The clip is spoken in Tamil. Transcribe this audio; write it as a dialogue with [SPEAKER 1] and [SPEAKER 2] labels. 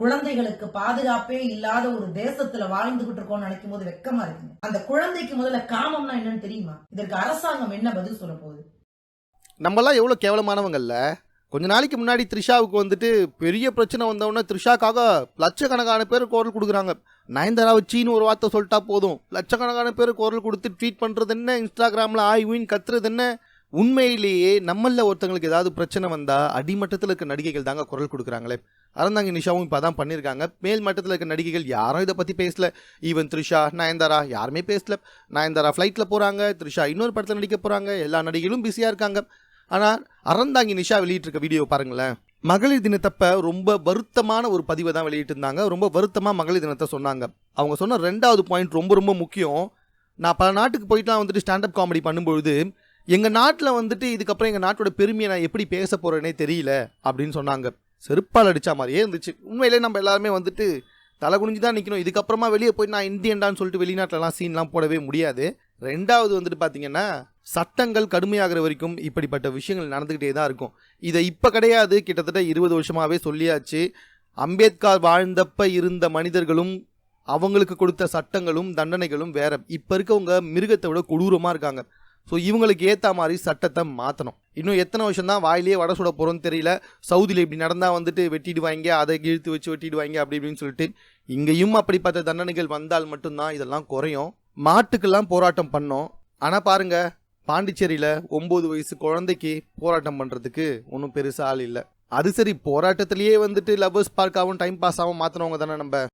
[SPEAKER 1] குழந்தைகளுக்கு பாதுகாப்பே இல்லாத ஒரு தேசத்துல வாழ்ந்துகிட்டு இருக்கோம்னு நினைக்கும் போது வெக்கமா இருக்குங்க. அந்த குழந்தைக்கு முதல்ல காமம்னா என்னன்னு தெரியுமா? இதற்கு அரசாங்கம் என்ன பதில் சொல்ல போகுது?
[SPEAKER 2] நம்மலாம் எவ்வளோ கேவலமானவங்கல்ல கொஞ்ச நாளைக்கு முன்னாடி த்ரிஷாவுக்கு வந்துட்டு பெரிய பிரச்சனை வந்தவுடனே த்ரிஷாக்காக லட்சக்கணக்கான பேர் குரல் கொடுக்குறாங்க. நயன்தாராவை சீன்னு ஒரு வார்த்தை சொல்லிட்டா போதும். லட்சக்கணக்கான பேர் குரல் கொடுத்து ட்வீட் பண்ணுறது என்ன இன்ஸ்டாகிராமில் ஆய்வின்னு கத்துறது என்ன உண்மையிலேயே நம்மள ஒருத்தங்களுக்கு ஏதாவது பிரச்சனை வந்தால் அடிமட்டத்தில் இருக்க நடிகைகள் தாங்க குரல் கொடுக்குறாங்களே. அறந்தாங்க நிஷாவும் இப்போ தான் பண்ணியிருக்காங்க மேல் மட்டத்தில் இருக்க நடிகைகள் யாரும் இதை பற்றி பேசல. ஈவன் த்ரிஷா நயன்தாரா யாருமே பேசல. நயன்தாரா ஃப்ளைட்டில் போகிறாங்க த்ரிஷா இன்னொரு படத்தில் நடிக்க போகிறாங்க எல்லா நடிகைகளும் பிஸியாக இருக்காங்க. ஆனால் அறந்தாங்கி நிஷா வெளியிட்டிருக்க வீடியோ பாருங்களேன். மகளிர் தினத்தப்ப ரொம்ப வருத்தமான ஒரு பதிவை தான் வெளியிட்டிருந்தாங்க. ரொம்ப வருத்தமாக மகளிர் தினத்தை சொன்னாங்க. அவங்க சொன்ன ரெண்டாவது பாயிண்ட் ரொம்ப ரொம்ப முக்கியம். நான் பல நாட்டுக்கு போயிட்டுலாம் வந்துட்டு ஸ்டாண்டப் காமெடி பண்ணும்பொழுது எங்கள் நாட்டில் வந்துட்டு இதுக்கப்புறம் எங்கள் நாட்டோட பெருமையை நான் எப்படி பேச போகிறேனே தெரியல அப்படின்னு சொன்னாங்க. செருப்பால் அடித்த மாதிரியே இருந்துச்சு. உண்மையிலே நம்ம எல்லாருமே வந்துட்டு தலை குனிஞ்சு தான் நிற்கணும் இதுக்கப்புறமா வெளியே போய் நான் இந்தியன்டான்னு சொல்லிட்டு வெளிநாட்டிலலாம் சீன்லாம் போடவே முடியாது. ரெண்டாவது வந்துட்டு பார்த்தீங்கன்னா சட்டங்கள் கடுமையாகிற வரைக்கும் இப்படிப்பட்ட விஷயங்கள் நடந்துக்கிட்டே தான் இருக்கும். இதை இப்போ கிடையாது. கிட்டத்தட்ட இருபது வருஷமாகவே சொல்லியாச்சு. அம்பேத்கர் வாழ்ந்தப்ப இருந்த மனிதர்களும் அவங்களுக்கு கொடுத்த சட்டங்களும் தண்டனைகளும் வேற. இப்போ இருக்கவங்க மிருகத்தை விட கொடூரமாக இருக்காங்க. ஸோ இவங்களுக்கு ஏற்ற மாதிரி சட்டத்தை மாற்றணும் இன்னும் எத்தனை வருஷம் தான் வாயிலேயே வடை சுட போகிறோன்னு தெரியல. சவுதியில் இப்படி நடந்தால் வந்துட்டு வெட்டிடுவாங்க அதை இழுத்து வச்சு வெட்டிடுவாங்க அப்படி இப்படின்னு சொல்லிட்டு. இங்கேயும் அப்படிப்பட்ட தண்டனைகள் வந்தால் மட்டும்தான் இதெல்லாம் குறையும். மாட்டுக்கெல்லாம் போராட்டம் பண்ணோம். ஆனால் பாருங்க பாண்டிச்சேரியில் ஒம்பது வயசு குழந்தைக்கு போராட்டம் பண்ணுறதுக்கு ஒன்றும் பெருசாக ஆள் இல்லை. அது சரி போராட்டத்திலேயே வந்துட்டு லவ்வர்ஸ் பார்க்காகவும் டைம் பாஸ் ஆகும் மாற்றினவங்க தானே நம்ம